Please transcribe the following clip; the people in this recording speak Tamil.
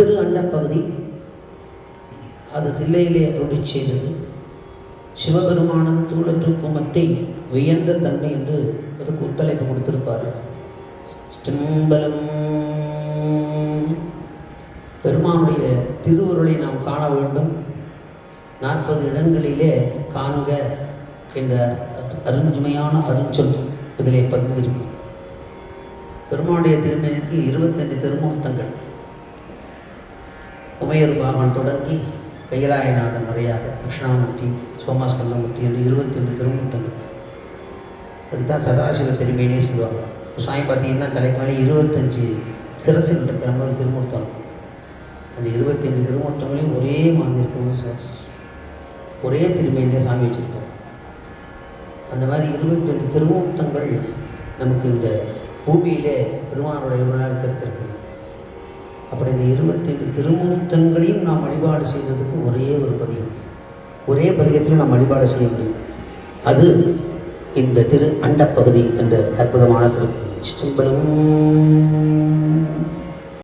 திரு அண்டப்பகுதி அது தில்லையிலே அருளி செய்தது. சிவபெருமானது தூளற்று மட்டை வியந்த தன்மை என்று அதுக்கு உத்தலைப்பு கொடுத்திருப்பார். சிம்பலம் பெருமானுடைய திருவுருளை நாம் காண வேண்டும். நாற்பது இடங்களிலே காண்க என்ற அருஞ்சுமையான அருஞ்சொல் இதிலே பதிந்திருக்கும். பெருமானுடைய திருமணிக்கு இருபத்தஞ்சு திருமூர்த்தங்கள் குமையர் பாகன் தொடங்கி கைலாயநாதன் வரையாக கிருஷ்ணாமூர்த்தி சோமாஸ்கந்தமூர்த்தி என்று இருபத்தி ஒன்று திருமுகத்தங்கள் அதுதான் சதாசிவ திருமேனே சொல்லுவாங்க. சாமி பார்த்தீங்கன்னா தலைக்கு மேலே இருபத்தஞ்சி சிரசில் இருக்கிற மாதிரி திருமூர்த்தம் அந்த இருபத்தஞ்சு திருமூர்த்தங்களையும் ஒரே மாதிரி இருக்கும் ஒரே திருமேனிலே சாமி வச்சுருக்கோம் அந்த மாதிரி இருபத்தஞ்சு திருமூர்த்தங்கள் நமக்கு இந்த பூமியிலே பெருமானுடைய உணர்த்திருக்கிறது அப்படி இந்த இருபத்தெட்டு திருமூர்த்தங்களையும் நாம் வழிபாடு செய்வதற்கு ஒரே ஒரு பதிகம். ஒரே பதிகத்தில் நாம் வழிபாடு செய்ய முடியும். அது இந்த திரு அண்டப்பகுதி என்ற அற்புதமான திரு சிம்பலம்